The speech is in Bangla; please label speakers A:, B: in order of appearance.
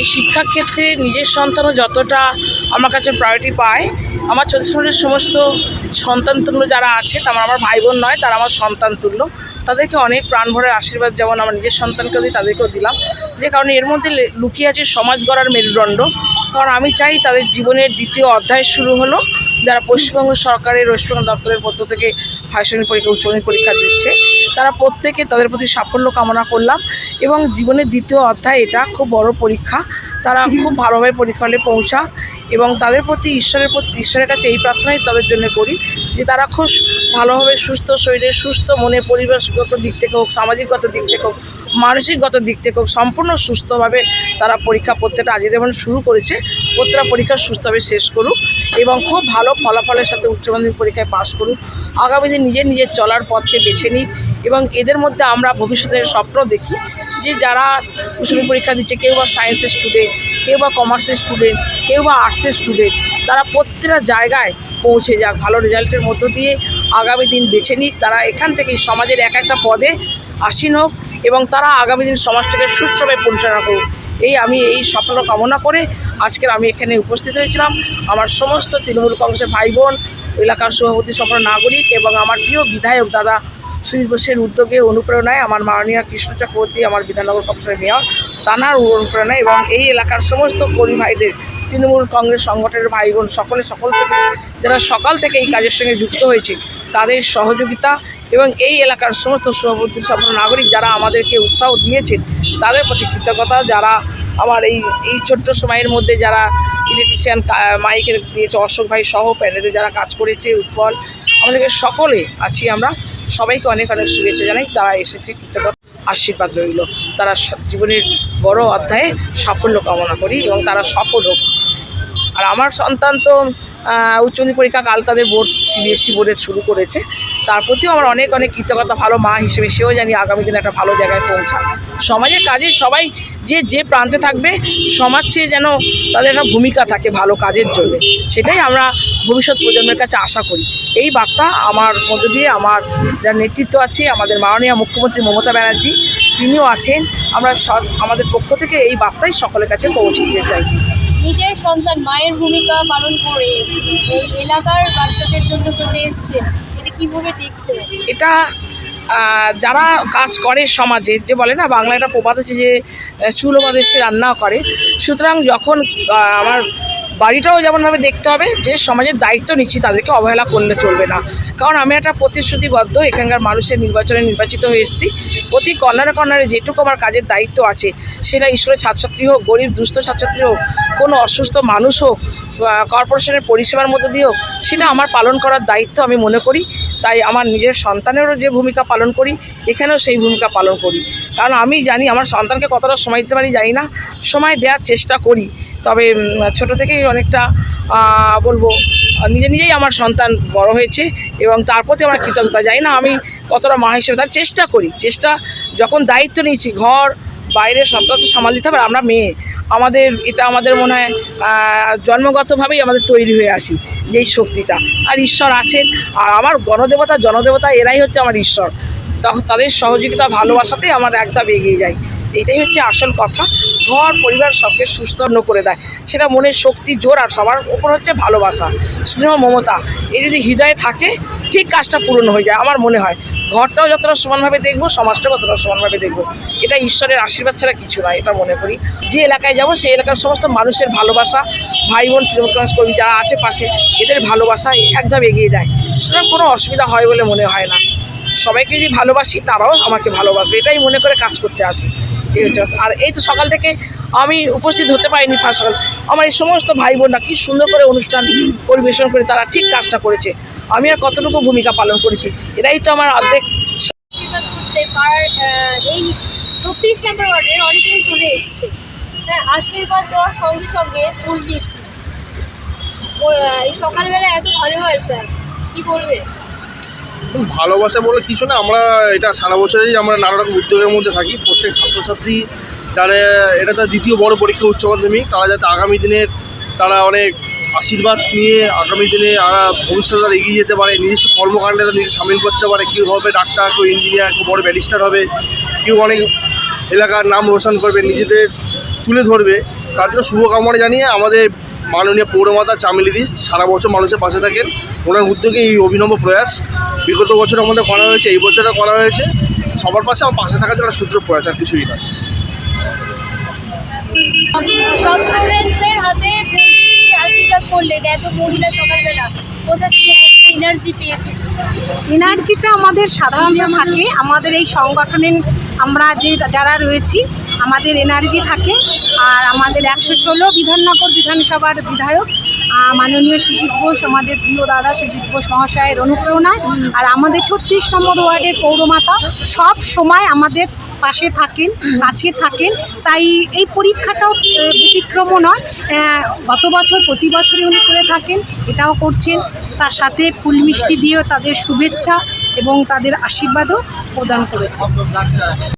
A: এই শিক্ষাক্ষেত্রে নিজের সন্তানও যতটা আমার কাছে প্রায়োরিটি পায়, আমার ছোটো সমস্ত সন্তান তুল্য যারা আছে, তারা আমার ভাই বোন নয়, তারা আমার সন্তান তুল্য, তাদেরকে অনেক প্রাণ ভরে আশীর্বাদ যেমন আমার নিজের সন্তানকেও দিই, তাদেরকেও দিলাম। যে কারণে এর মধ্যে লুকিয়ে আছে সমাজ গড়ার মেরুদণ্ড। কারণ আমি চাই তাদের জীবনের দ্বিতীয় অধ্যায় শুরু হলো, যারা পশ্চিমবঙ্গ সরকারের ওয়েস্টবেঙ্গল দপ্তরের পক্ষ থেকে হায়ার সেকেন্ডারি পরীক্ষা, উচ্চ পরীক্ষা দিচ্ছে। তারা প্রত্যেকে তাদের প্রতি সাফল্য কামনা করলাম এবং জীবনের দ্বিতীয় অধ্যায়, এটা খুব বড় পরীক্ষা। তারা খুব ভালোভাবে পরীক্ষা হলে পৌঁছা এবং তাদের প্রতি ঈশ্বরের প্রতি, ঈশ্বরের কাছে এই প্রার্থনাই তাদের জন্য করি যে তারা খুব ভালোভাবে সুস্থ শরীরে, সুস্থ মনে, পরিবেশগত দিক থেকে হোক, সামাজিকগত দিক থেকে হোক, মানসিকগত দিক থেকে হোক, সম্পূর্ণ সুস্থভাবে তারা পরীক্ষা প্রত্যেকটা আজ যেমন শুরু করেছে প্রত্যেকটা পরীক্ষা সুস্থভাবে শেষ করুক এবং খুব ভালো ফলাফলের সাথে উচ্চ মাধ্যমিক পরীক্ষায় পাশ করুক। আগামী দিন নিজের নিজের চলার পথকে বেছে নিক এবং এদের মধ্যে আমরা ভবিষ্যতের স্বপ্ন দেখি যে যারা উচ্চ মাধ্যমিক পরীক্ষা দিচ্ছে, কেউ বা সায়েন্সের স্টুডেন্ট কেউ বা কমার্সের স্টুডেন্ট কেউ বা আর্টসের স্টুডেন্ট তারা প্রত্যেকটা জায়গায় পৌঁছে যাক, ভালো রেজাল্টের মধ্য দিয়ে আগামী দিন বেছে নিক। তারা এখান থেকেই সমাজের এক একটা পদে আসীন হোক এবং তারা আগামী দিন সমাজটাকে সুষ্ঠুভাবে পরিচালনা করুক। এই আমি এই সফল কামনা করে আজকের আমি এখানে উপস্থিত হয়েছিলাম। আমার সমস্ত তৃণমূল কংগ্রেসের ভাই বোন এলাকার সভাপতি সফল নাগরিক এবং আমার প্রিয় বিধায়ক দাদা সুজিত বোসের উদ্যোগে অনুপ্রেরণায় আমার মাননীয় কৃষ্ণ চক্রবর্তী, আমার বিধাননগর কমিশনের মেয়র তানার অনুপ্রেরণায় এবং এই এলাকার সমস্ত কর্মী ভাইদের, তৃণমূল কংগ্রেস সংগঠনের ভাই বোন সকলে, সকল থেকে যারা সকাল থেকে এই কাজের সঙ্গে যুক্ত হয়েছে, তাদের সহযোগিতা এবং এই এলাকার সমস্ত সভাপতি সফল নাগরিক যারা আমাদেরকে উৎসাহ দিয়েছেন তাদের প্রতি কৃতজ্ঞতা। যারা আমার এই এই ছোট্ট সময়ের মধ্যে যারা ইলেকট্রিশিয়ান মাইকের দিয়েছে, অশোক ভাই সহ প্যানেলে যারা কাজ করেছে, উৎপল, আমাদেরকে সকলে আছি আমরা। সবাইকে অনেক অনেক শুভেচ্ছা জানাই। তারা এসেছে কৃতজ্ঞতা, আশীর্বাদ রইল। তারা জীবনের বড় অধ্যায়ে সাফল্য কামনা করি এবং তারা সফল হোক। আমার সন্তান তো আহ, উচ্চ মাধ্যমিক পরীক্ষা কাল তাদের বোর্ড সিবিএসসি বোর্ডে শুরু করেছে। তার প্রতিও আমার অনেক অনেক কৃতজ্ঞতা ভালো মা হিসেবে সেও জানি আগামী দিনে একটা ভালো জায়গায় পৌঁছায় সমাজের কাজে সবাই যে যে প্রান্তে থাকবে সমাজ সে যেন তাদের একটা ভূমিকা থাকে ভালো কাজের জন্য। সেটাই আমরা ভবিষ্যৎ প্রজন্মের কাছে আশা করি। এই বার্তা আমার মধ্য দিয়ে আমার যার নেতৃত্ব আছে আমাদের মাননীয় মুখ্যমন্ত্রী মমতা ব্যানার্জি তিনিও আছেন। আমরা আমাদের পক্ষ থেকে এই বার্তাই সকলের কাছে পৌঁছে দিতে চাই।
B: নিজের সন্তান মায়ের ভূমিকা পালন করে এই এলাকার বাচ্চাদের জন্য চলে এসছে। এটা কীভাবে দেখছেন?
A: এটা যারা কাজ করে সমাজে, যে বলে না বাংলা একটা প্রবাদ আছে যে চুলো বাদে সে রান্নাও করে। সুতরাং যখন আমার বাড়িটাও যেমনভাবে দেখতে হবে, যে সমাজের দায়িত্ব নিচ্ছি তাদেরকে অবহেলা করলে চলবে না। কারণ আমি একটা প্রতিশ্রুতিবদ্ধ এখানকার মানুষের নির্বাচনে নির্বাচিত হয়ে এসেছি। প্রতি কর্নারে কর্নারে যেটুকু আমার কাজের দায়িত্ব আছে, সেটা ঈশ্বরের ছাত্রছাত্রী হোক, গরিব, দুস্থ ছাত্রছাত্রী হোক, কোনো অসুস্থ মানুষ হোক কর্পোরেশনের পরিষেবার মধ্যে দিয়ে হোক সেটা আমার পালন করার দায়িত্ব আমি মনে করি। তাই আমার নিজের সন্তানেরও যে ভূমিকা পালন করি, এখানেও সেই ভূমিকা পালন করি। কারণ আমি জানি আমার সন্তানকে কতটা সময় দিতে পারি, জানি না। সময় দেওয়ার চেষ্টা করি। তবে ছোটো থেকেই অনেকটা বলব, নিজে নিজেই আমার সন্তান বড় হয়েছে এবং তার প্রতি আমার কৃতজ্ঞতা। জানি না আমি কতটা মা হিসেবে তার চেষ্টা করি। চেষ্টা যখন দায়িত্ব নিয়েছি, ঘর, বাইরে কিছু সামাল দিতে হবে, আমরা মেয়ে। আমাদের, এটা আমাদের মনে হয় জন্মগতভাবেই আমাদের তৈরি হয়ে আসি যেই শক্তিটা। আর ঈশ্বর আছেন, আর আমার গণদেবতা, জনদেবতা, এরাই হচ্ছে আমার ঈশ্বর। তাদের সহযোগিতা, ভালোবাসাতেই আমার একদম এগিয়ে যায়। এটাই হচ্ছে আসল কথা। ঘর, পরিবার সবকে সুস্থ করে দেয়। সেটা মনের শক্তি, জোর, আর সবার ওপর হচ্ছে ভালোবাসা, স্নেহ, মমতা। এ যদি হৃদয়ে থাকে, ঠিক কাজটা পূরণ হয়ে যায়, আমার মনে হয়। ঘরটাও যতটা সমানভাবে দেখব, সমাজটাও ততটা সমানভাবে দেখব। এটা ঈশ্বরের আশীর্বাদ ছাড়া কিছু নয় এটা মনে করি। যে এলাকায় যাব, সেই এলাকার সমস্ত মানুষের ভালোবাসা ভাই বোন তৃণমূল কংগ্রেস কর্মী যারা আছে পাশে, এদের ভালোবাসা একদম এগিয়ে দেয়। সুতরাং কোনো অসুবিধা হয় বলে মনে হয় না। সবাইকে যদি ভালোবাসি, তারাও আমাকে ভালোবাসবে, এটাই মনে করে কাজ করতে আসে। আর এই তো সকাল থেকে আমি উপস্থিত হতে পারিনি ফার্স্ট আমার এই সমস্ত ভাই বোনরা কি সুন্দর করে অনুষ্ঠান পরিবেশন করে তারা ঠিক কাজটা করেছে। আমি আর কতটুকু ভূমিকা পালন করেছি, এটাই তো আমার অর্ধেক
B: এই ছত্রিশ নম্বর ওয়ার্ডে অনেকেই চলে এসছে। আশীর্বাদ দেওয়ার সঙ্গে সঙ্গে ফুল এই সকালবেলা এত ভালোবাসা, কি বলবে?
C: ভালোবাসা বলে কিছু না, আমরা এটা সারা বছরেই আমরা নানা রকম উদ্যোগের মধ্যে থাকি। প্রত্যেক ছাত্রছাত্রী যারা এটা তার দ্বিতীয় বড় পরীক্ষা উচ্চ মাধ্যমিক, তারা যাতে আগামী দিনে তারা অনেক আশীর্বাদ নিয়ে আগামী দিনে ভবিষ্যতে তারা এগিয়ে যেতে পারে, নিজস্ব কর্মকাণ্ডে তারা নিজে সামিল করতে পারে, কেউ হবে ডাক্তার, কেউ ইঞ্জিনিয়ার কেউ বড় ব্যারিস্টার হবে, কেউ অনেক এলাকার নাম রোশন করবে, নিজেদের তুলে ধরবে। তার জন্য শুভকামনা জানিয়ে আমাদের মাননীয় পৌরমাতা চামেলিদি সারা বছর মানুষের পাশে থাকেন। ওনার উদ্যোগে এই অভিনব প্রয়াস বিগত বছর আমাদের করা হয়েছে এই বছরে করা হয়েছে। সবার পাশে আমার পাশে থাকার জন্য সূত্র প্রয়াস আর কিছুই না
B: সব স্টুডেন্টসদের হাতে পৌঁছে আশীর্বাদ করলেন এত মহিলা সকালবেলা। কোথা থেকে এনার্জি পেয়েছে
D: এনার্জিটা আমাদের সাধারণত থাকে। আমাদের এই সংগঠনে আমরা যে যারা রয়েছি আমাদের এনার্জি থাকে। আর আমাদের একশো ষোলো বিধাননগর বিধানসভার বিধায়ক মাননীয় সুজিত বোস আমাদের প্রিয় দাদা সুজিত বোস মহাশয়ের অনুপ্রেরণায়। আর আমাদের ছত্রিশ নম্বর ওয়ার্ডের পৌরমাতা সব সময় আমাদের পাশে থাকেন কাছে থাকেন। তাই এই পরীক্ষাটাও আহ, ব্যতিক্রমও নয়। গত বছর প্রতি বছরই উনি করে থাকেন এটাও করছেন। তার সাথে ফুল মিষ্টি দিয়েও তাদের শুভেচ্ছা এবং তাদের আশীর্বাদও প্রদান করেছে